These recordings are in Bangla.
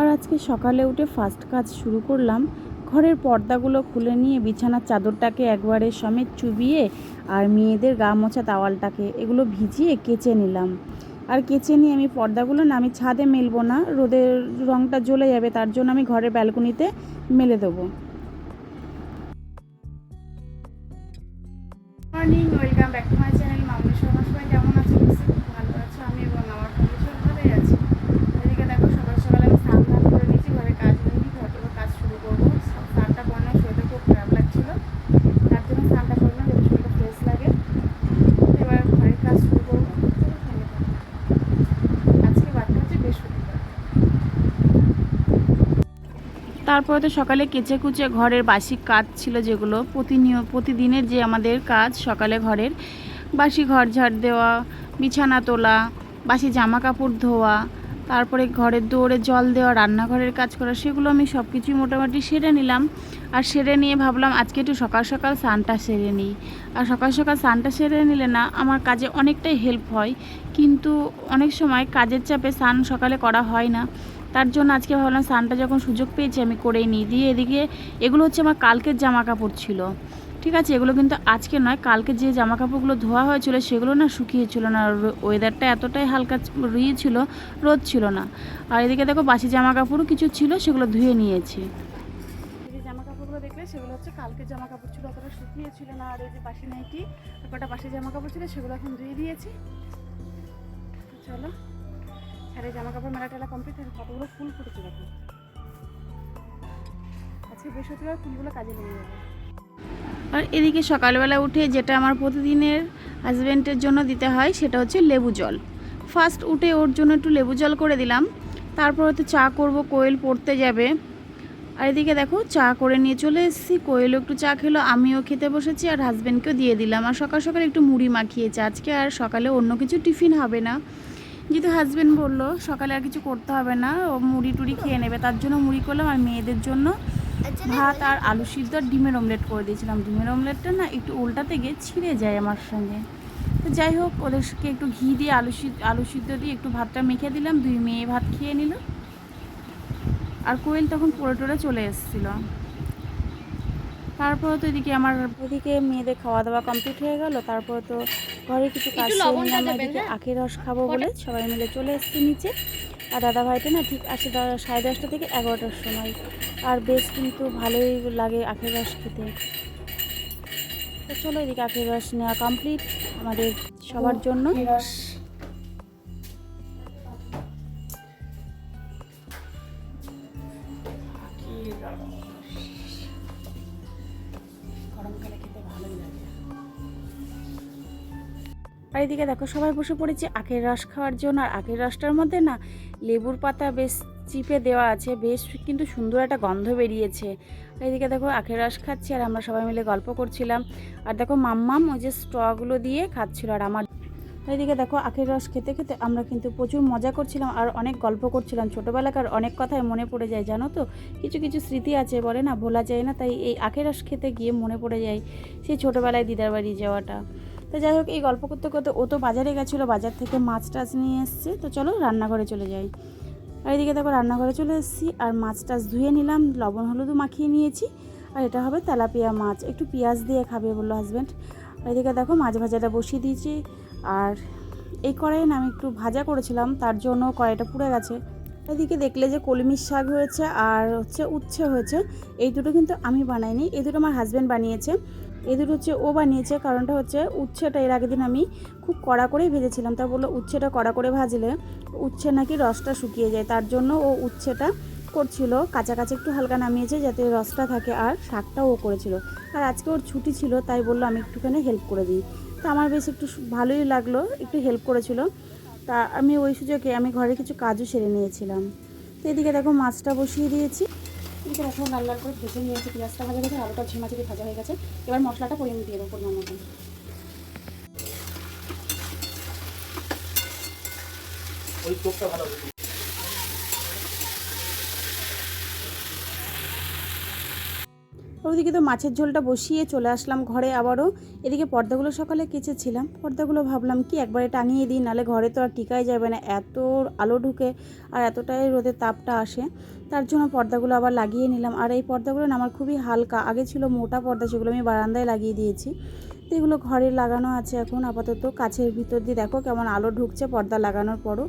আর আজকে সকালে উঠে ফার্স্ট কাজ শুরু করলাম। ঘরের পর্দাগুলো খুলে নিয়ে বিছানার চাদরটাকে একবারে সমেত চুবিয়ে আর মেয়েদের গা মোছা তাওয়ালটাকে এগুলো ভিজিয়ে কেচে নিলাম। আর কেচে নিয়ে আমি পর্দাগুলো না, আমি ছাদে মেলবো না, রোদের রঙটা জ্বলে যাবে তার জন্য আমি ঘরের ব্যালকনিতে মেলে দেবো। Morning welcome back to my channel Mamoni Sharma সবাই কেমন আছো নিশ্চয়ই খুব ভালো আছো আমি এবং আমার কন্ডিশন ভালোই আছি এদিকে দেখো সকাল সকাল আমি স্নান ধান করে নিয়েছি ঘরে কাজ নিয়েছি ঘর থেকে কাজ শুরু করব স্নানটা করে না শরীরটা খুব খারাপ লাগছিল তার জন্য স্নানটা করে না যাতে শরীরটা ফ্রেশ লাগে এবার ঘরের কাজ শুরু করব চলো সঙ্গে থাকো। আজকে বারটা হচ্ছে বৃহস্পতিবার তারপরে তো সকালে কেচে কুচে ঘরের বাসি কাজ ছিল যেগুলো প্রতিনিয়, প্রতিদিনের যে আমাদের কাজ সকালে ঘরের বাসি ঘর ঝাড় দেওয়া, বিছানা তোলা, বাসি জামা কাপড় ধোয়া, তারপরে ঘরের দৌড়ে জল দেওয়া, রান্নাঘরের কাজ করা, সেগুলো আমি সব কিছুই মোটামুটি সেরে নিলাম। আর সেরে নিয়ে ভাবলাম আজকে একটু সকাল সকাল স্নানটা সেরে নিই। আর সকাল সকাল স্নানটা সেরে নিলে না আমার কাজে অনেকটাই হেল্প হয়। কিন্তু অনেক সময় কাজের চাপে স্নান সকালে করা হয় না। তার জন্য আজকে ভাবলাম স্নানটা যখন সুযোগ পেয়েছি আমি করেই নিই। দিয়ে এদিকে এগুলো হচ্ছে আমার কালকের জামা কাপড় ছিল। ঠিক আছে, এগুলো কিন্তু আজকে নয়, কালকে যে জামা কাপড়গুলো ধোয়া হয়েছিল সেগুলো না শুকিয়েছিল না। ওয়েদারটা এতটাই হালকা ছিল, রোদ ছিল না। আর এদিকে দেখো বাসি জামা কাপড়ও কিছু ছিল, সেগুলো ধুয়ে নিয়েছি। দেখলে, সেগুলো হচ্ছে কালকে জামা কাপড় ছিল, অতটা শুকিয়ে ছিল না। আর এই যে বাসি নাইটি, কটা বাসি জামা কাপড় ছিল, সেগুলো এখন ধুয়ে দিয়েছি। চলো। আর জামা কাপড় মেলা টেলা কমপ্লিট হয়েছে কতগুলো ফুল ফুটেছে দেখো। আজকে বৃহস্পতিবার ফুলগুলো কাজে লেগে যাবে আর এদিকে সকালবেলা উঠে যেটা আমার প্রতিদিনের হাজব্যান্ডের জন্য দিতে হয়, সেটা হচ্ছে লেবু জল। ফার্স্ট উঠে ওর জন্য একটু লেবু জল করে দিলাম। তারপর হয়তো চা করব, কোয়েল পড়তে যাবে। আর এদিকে দেখো, চা করে নিয়ে চলে এসেছি। কোয়েলও একটু চা খেলো, আমিও খেতে বসেছি আর হাজব্যান্ডকেও দিয়ে দিলাম। আর সকাল সকাল একটু মুড়ি মাখিয়েছে। আজকে আর সকালে অন্য কিছু টিফিন হবে না। যেহেতু হাজব্যান্ড বলল, সকালে আর কিছু করতে হবে না, ও মুড়ি টুড়ি খেয়ে নেবে। তার জন্য মুড়ি করলাম আর মেয়েদের জন্য ভাত আর আলু সিদ্ধ আর ডিমের অমলেট করে দিয়েছিলাম। ডিমের অমলেটটা না একটু উল্টাতে গিয়ে ছিঁড়ে যায় আমার সঙ্গে। তো যাই হোক, ওদেরকে একটু ঘি দিয়ে আলু সিদ্ধ আলু সিদ্ধ দিয়ে একটু ভাতটা মেখে দিলাম। দুই মেয়ে ভাত খেয়ে নিল। আর কোয়েল তখন পড়ে টরে চলে এসেছিল। তারপরে তো এদিকে আমার ওদিকে মেয়েদের খাওয়া দাওয়া কমপ্লিট হয়ে গেল। তারপর তো ঘরে কিছু কাজ এদিকে হ্যাঁ? আখের রস খাব বলে সবাই মিলে চলে এসেছি নিচে। আর দাদা ভাইটা না ঠিক আসে সাড়ে দশটা থেকে এগারোটার সময়। আর বেশ কিন্তু ভালোই লাগে আখের রস খেতে। তো চলো এদিকে আখের রস নেওয়া কমপ্লিট আমাদের সবার জন্য। রস আর এদিকে দেখো, সবাই বসে পড়েছে। আখের রস খাওয়ার জন্য আর আখের রসটার মধ্যে না লেবুর পাতা বেশ চিপে দেওয়া আছে, বেশ কিন্তু সুন্দর একটা গন্ধ বেরিয়েছে। এইদিকে দেখো আখের রস খাচ্ছি আর আমরা সবাই মিলে গল্প করছিলাম। আর দেখো, মাম্মাম ওই যে স্ট্রগুলো দিয়ে খাচ্ছিল আর আমার। এদিকে দেখো আখের রস খেতে খেতে আমরা কিন্তু প্রচুর মজা করছিলাম আর অনেক গল্প করছিলাম। ছোটোবেলাকার অনেক কথাই মনে পড়ে যায়, জানো তো? কিছু কিছু স্মৃতি আছে বলে না, ভোলা যায় না, তাই এই আখের রস খেতে গিয়ে মনে পড়ে যায় সেই ছোটোবেলায় দিদার বাড়ি যাওয়াটা। তো যাই হোক, এই গল্প করতে করতে ও তো বাজারে গেছিল, বাজার থেকে মাছ টাছ নিয়ে এসছে। তো চলো রান্নাঘরে চলে যাই। আর এদিকে দেখো রান্নাঘরে চলে এসেছি, আর মাছ টাছ ধুয়ে নিলাম, লবণ হলুদও মাখিয়ে নিয়েছি, আর এটা হবে তেলাপিয়া মাছ। একটু পেঁয়াজ দিয়ে খাবে বলল হাজব্যান্ড আর এদিকে দেখো মাছ ভাজাটা বসিয়ে দিয়েছি, আর এই কড়াইয়ে না আমি একটু ভাজা করেছিলাম, তার জন্য কড়াইটা পুড়ে গেছে। এদিকে দেখলে যে কলমির শাক হয়েছে, আর হচ্ছে উচ্ছে হয়েছে, এই দুটো কিন্তু আমি বানাইনি, এই দুটো আমার হাজব্যান্ড বানিয়েছে। এই দুটো হচ্ছে ও বানিয়েছে, কারণটা হচ্ছে উচ্ছেটা, এর আগের দিন আমি খুব কড়া করেই ভেজেছিলাম। তা বলল উচ্ছেটা কড়া করে ভাজলে উচ্ছে নাকি রসটা শুকিয়ে যায়, তার জন্য ও উচ্ছেটা করছিল। কাঁচা কাঁচা একটু হালকা নামিয়েছে যাতে রসটা থাকে আর শাকটাও ও করেছিল। আর আজকে ওর ছুটি ছিল, তাই বলল আমি একটুখানি হেল্প করে দিই। তা আমার বেশ একটু ভালোই লাগল, একটু হেল্প করেছিল। তা আমি ওই সুযোগে আমি ঘরে কিছু কাজও সেরে নিয়েছিলাম। তো এদিকে দেখো মাছটা বসিয়ে দিয়েছি। এদিকে দেখো লাল লাল করে ভেজে নিয়েছি, পেঁয়াজটা ভাজা গেছে আলুটা ঝিমা ঝিমি ভাজা হয়ে গেছে। এবার মশলাটা পরিমাণ দিয়ে দেবো পরিমাণ মতন। ওই ভালো ওদিকে তো মাছের ঝোলটা বসিয়ে চলে আসলাম ঘরে আবারও। এদিকে পর্দাগুলো সকালে কেচেছিলাম। পর্দাগুলো ভাবলাম কি একবারে টাঙিয়ে দিই নাহলে ঘরে তো আর টিকাই যাবে না, এত আলো ঢুকে আর এতটাই রোদের তাপটা আসে। তার জন্য পর্দাগুলো আবার লাগিয়ে নিলাম। আর এই পর্দাগুলো আমার খুবই হালকা, আগে ছিল মোটা পর্দা, সেগুলো আমি বারান্দায় লাগিয়ে দিয়েছি। তো এগুলো ঘরে লাগানো আছে এখন, আপাতত কাছের ভিতর দিয়ে দেখো কেমন আলো ঢুকছে পর্দা লাগানোর পরও।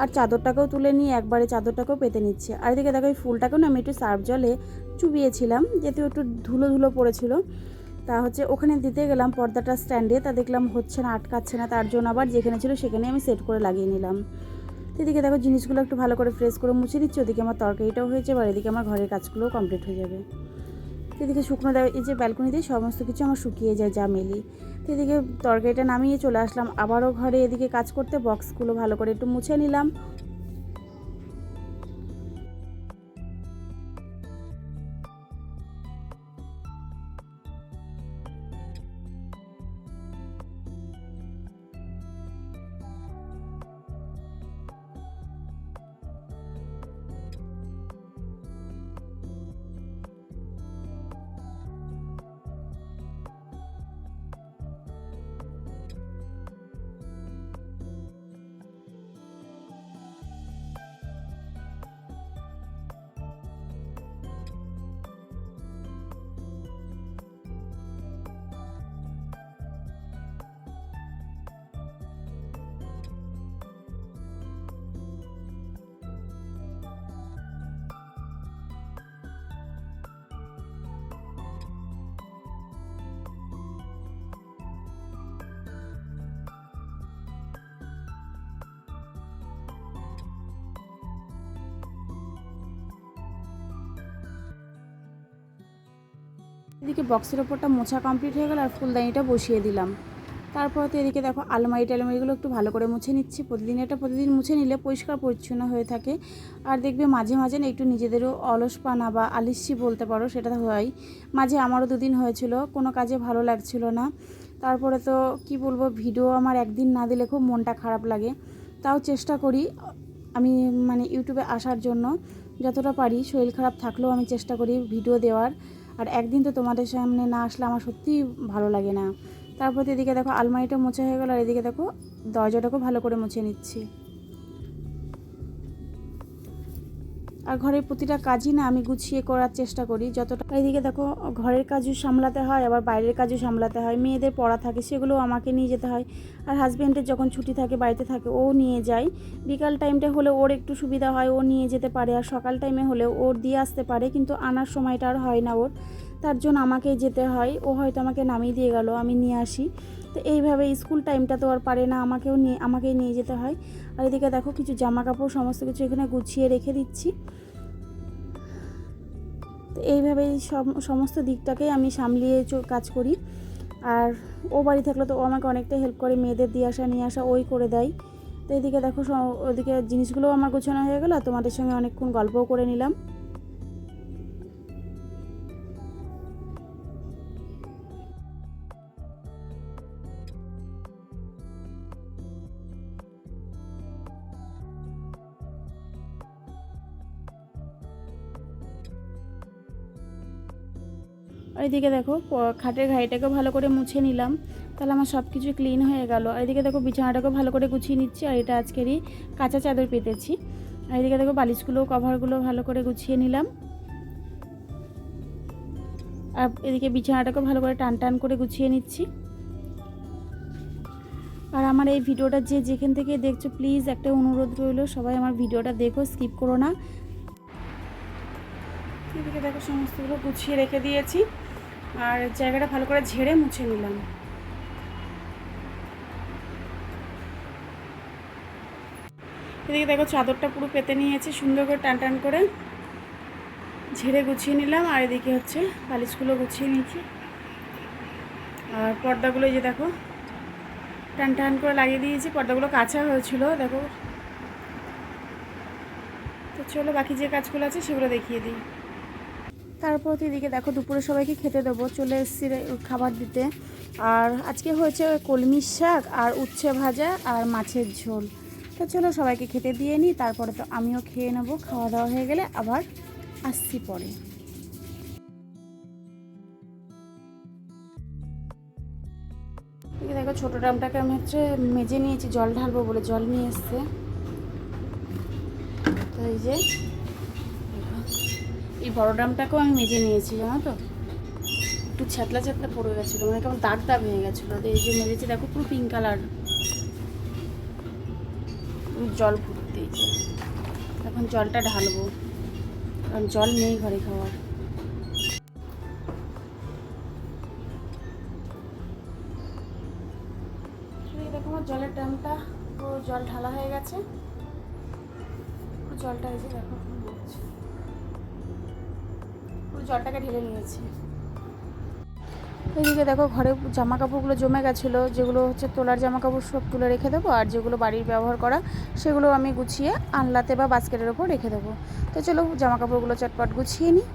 আর চাদরটাকেও তুলে নিয়ে একবারে চাদরটাকেও পেতে নিচ্ছে। আর এদিকে দেখো, এই ফুলটাকেও না আমি একটু সার্ফ জলে চুবিয়েছিলাম, যেহেতু একটু ধুলো ধুলো পড়েছিল। তা হচ্ছে ওখানে দিতে গেলাম পর্দাটা স্ট্যান্ডে, তা দেখলাম হচ্ছে না, আটকাচ্ছে না, তার জন্য আবার যেখানে ছিল সেখানে আমি সেট করে লাগিয়ে নিলাম। এদিকে দেখো, জিনিসগুলো একটু ভালো করে ফ্রেশ করে মুছে দিচ্ছি, ওদিকে আমার তরকারিটাও হয়েছে আর এদিকে আমার ঘরের কাজগুলোও কমপ্লিট হয়ে যাবে। এদিকে শুকনো দেয় এই যে ব্যালকনিতেই সমস্ত কিছু আমার শুকিয়ে যায় যা মেলি এদিকে তরকারিটা নামিয়ে চলে আসলাম। আবারও ঘরে এদিকে কাজ করতে বক্সগুলো ভালো করে একটু মুছে নিলাম। এদিকে বক্সের ওপরটা মোছা কমপ্লিট হয়ে গেল আর ফুলদানিটা বসিয়ে দিলাম। তারপর তো এদিকে দেখো আলমারি টালমারিগুলো একটু ভালো করে মুছে নিচ্ছি। প্রতিদিন এটা প্রতিদিন মুছে নিলে পরিষ্কার পরিচ্ছন্ন হয়ে থাকে। আর দেখবে মাঝে মাঝে না একটু নিজেদেরও অলসপানা বা আলিস্যি বলতে পারো সেটা হয়। মাঝে আমারও দুদিন হয়েছিল, কোনো কাজে ভালো লাগছিল না। তারপরে তো কি বলব, ভিডিও আমার একদিন না দিলে খুব মনটা খারাপ লাগে। তাও চেষ্টা করি, আমি মানে ইউটিউবে আসার জন্য যতটা পারি শরীর খারাপ থাকলেও আমি চেষ্টা করি ভিডিও দেওয়ার। আর একদিন তো তোমাদের সামনে না আসলে আমার সত্যিই ভালো লাগে না। তারপর এদিকে দেখো আলমারিটা মোছা হয়ে গেল আর এদিকে দেখো দরজাটাকেও ভালো করে মুছে নিচ্ছি। আর ঘরের প্রতিটা কাজই না আমি গুছিয়ে করার চেষ্টা করি। যতটা এদিকে দেখো, ঘরের কাজও সামলাতে হয়, আবার বাইরের কাজও সামলাতে হয়। মেয়েদের পড়া থাকে সেগুলো আমাকে নিয়ে যেতে হয়। আর হাজব্যান্ডের যখন ছুটি থাকে, বাড়িতে থাকে, ও নিয়ে যায়। বিকাল টাইমটা হলে ওর একটু সুবিধা হয়, ও নিয়ে যেতে পারে। আর সকাল টাইমে হলে ওর দিয়ে আসতে পারে, কিন্তু আনার সময়টা আর হয় না ওর। তার জন্য আমাকেই যেতে হয়। ও হয়তো আমাকে নামিয়ে দিয়ে গেল, আমি নিয়ে আসি। তো এইভাবে স্কুল টাইমটা তো আর পারে না, আমাকেও নিয়ে, আমাকেই নিয়ে যেতে হয়। আর এদিকে দেখো কিছু জামা কাপড় সমস্ত কিছু এখানে গুছিয়ে রেখে দিচ্ছি। তো এইভাবেই সব সমস্ত দিকটাকেই আমি সামলিয়ে কাজ করি। আর ও বাড়ি থাকলে তো ও আমাকে অনেকটা হেল্প করে, মেয়েদের দিয়ে আসা, নিয়ে আসা, ওই করে দেয়। তো এদিকে দেখো ওদিকে জিনিসগুলোও আমার গোছানো হয়ে গেলো তোমাদের সঙ্গে অনেকক্ষণ গল্পও করে নিলাম। এদিকে দেখো খাটের ঘাড়িটাকে ভালো করে মুছে নিলাম। তাহলে আমার সব কিছু ক্লিন হয়ে গেল। আর এদিকে দেখো বিছানাটাকে ভালো করে গুছিয়ে নিচ্ছি, আর এটা আজকেরই কাঁচা চাদর পেতেছি। আর এদিকে দেখো, বালিশগুলো, কভারগুলো ভালো করে গুছিয়ে নিলাম। আর এদিকে বিছানাটাকে ভালো করে টান টান করে গুছিয়ে নিচ্ছি। আর আমার এই ভিডিওটা যে যেখান থেকে দেখছ প্লিজ একটা অনুরোধ রইল, সবাই আমার ভিডিওটা দেখো স্কিপ করো না। এদিকে দেখো, সমস্তগুলো গুছিয়ে রেখে দিয়েছি। আর জায়গাটা ভালো করে ঝেড়ে মুছে নিলাম। এদিকে দেখো চাদরটা পুরো পেতে নিয়েছি, সুন্দর করে টান টান করে ঝেড়ে গুছিয়ে নিলাম, আর এদিকে হচ্ছে বালিশগুলো গুছিয়ে নিয়েছি। আর পর্দাগুলো যে দেখো, টান টান করে লাগিয়ে দিয়েছি, পর্দাগুলো কাঁচা হয়েছিল, দেখো। তো চলো বাকি যে কাজগুলো আছে সেগুলো দেখিয়ে দিই। তারপর এদিকে দেখো দুপুরে সবাইকে খেতে দেবো। চলে এসেছি খাবার দিতে। আর আজকে হয়েছে কলমির শাক আর উচ্ছে ভাজা আর মাছের ঝোল। তো চলো সবাইকে খেতে দিয়ে নিই, তারপরে তো আমিও খেয়ে নেব। খাওয়া দাওয়া হয়ে গেলে আবার আসছি পরে। দেখো ছোটো ড্রামটাকে আমি হচ্ছে মেজে নিয়েছি, জল ঢালবো বলে জল নিয়ে এসছে। তো এই যে এই বড় ড্রামটাকেও আমি মেজে নিয়েছি, জানো তো? একটু ছ্যাতলা ছ্যাতলা পড়ে গেছিল মানে কেমন দাগ দাগ হয়ে গেছিল। এই যে মেরেছি দেখো পুরো পিঙ্ক কালার জল ফুটতে এখন জলটা ঢালবো, কারণ জল নেই ঘরে খাওয়ার। দেখো আমার জলের ড্রামটা, পুরো জল ঢালা হয়ে গেছে। জলটা যে দেখো। জলটাকে ঢেলে নিয়েছি। এদিকে দেখো ঘরে জামা কাপড়গুলো জমে গেছিল, যেগুলো হচ্ছে তোলার জামা কাপড় সব তুলে রেখে দেবো, আর যেগুলো বাড়ির ব্যবহার করা, সেগুলো আমি গুছিয়ে আনলাতে বা বাস্কেটের ওপর রেখে দেবো। তো চলো জামা কাপড়গুলো চটপট গুছিয়ে নিই।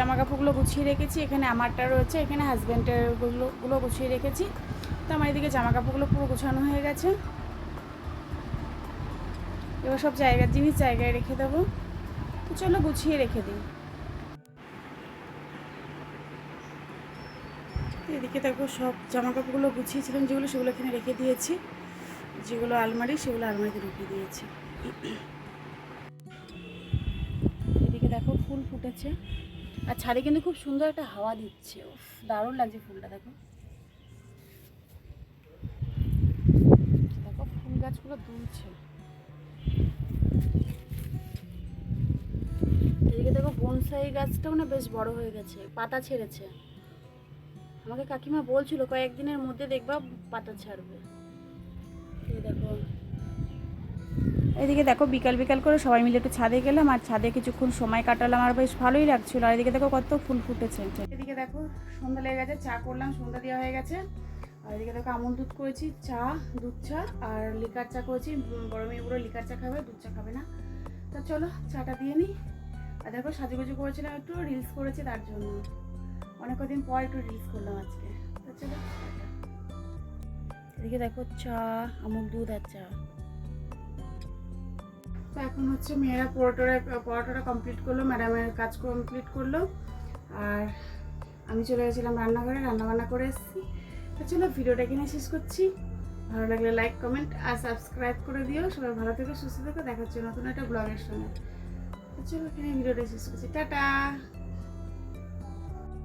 জামা কাপড়গুলো গুছিয়ে রেখেছি, এখানে আমারটা রয়েছে, এখানে হাজব্যান্ডেরগুলো গুলো গুছিয়ে রেখেছি। তো আমার এদিকে জামা কাপড়গুলো পুরো গুছানো হয়ে গেছে। এবার সব জায়গার জিনিস জায়গায় রেখে দেবো। তো চলো গুছিয়ে রেখে দিই। এদিকে দেখো সব জামা কাপড়গুলো গুছিয়েছিলাম, যেগুলো সেগুলো এখানে রেখে দিয়েছি। যেগুলো আলমারি, সেগুলো আলমারিতে রেখে দিয়েছি। এদিকে দেখো ফুল ফুটেছে। আর ছাদে কিন্তু খুব সুন্দর একটা হাওয়া দিচ্ছে। দারুণ লাগছে ফুলটা, দেখো। দেখো, ফুল গাছগুলো দুলছে। এদিকে দেখো, বনসাই গাছটাও না বেশ বড় হয়ে গেছে, পাতা ছেড়েছে। আমাকে কাকিমা বলছিল, কয়েকদিনের মধ্যে দেখবা পাতা ছাড়বে। দেখো এদিকে দেখো বিকাল বিকাল করে সবাই মিলে একটু ছাদে গেলাম, আর ছাদে কিছুক্ষণ সময় কাটালাম, আর বেশ ভালোই লাগছিল। আর এদিকে দেখো কত ফুল ফুটেছে। এদিকে দেখো সন্ধ্যা লেগে গেছে, চা করলাম, সন্ধ্যা দেওয়া হয়ে গেছে। আর এদিকে দেখো আমুল দুধ করেছি, চা, দুধ চা, আর লিকার চা করেছি। বড় বুড়ো লিকার চা খাবে, দুধ চা খাবে না। তা চলো, চাটা দিয়ে নিই। আর দেখো সাজুগুজু করেছিলাম একটু রিলস করেছি তার জন্য। অনেক কদিন পর একটু রিলস করলাম আজকে। তা চলো। এদিকে দেখো চা, আমুল দুধ আর চা। তো এখন হচ্ছে মেয়েরা পরোটারা পরোটাটা কমপ্লিট করল ম্যাডামের কাজ কমপ্লিট করল। আর আমি চলে গেছিলাম রান্নাঘরে, রান্নাবান্না করে এসেছি। তো চলো ভিডিওটা কিনে শেষ করছি। ভালো লাগলে লাইক কমেন্ট আর সাবস্ক্রাইব করে দিও। সবাই ভালো থেকে, সুস্থ থেকে। দেখা হচ্ছে নতুন একটা ব্লগের সঙ্গে। তো চলো এখানে ভিডিওটা শেষ করছি। টাটা!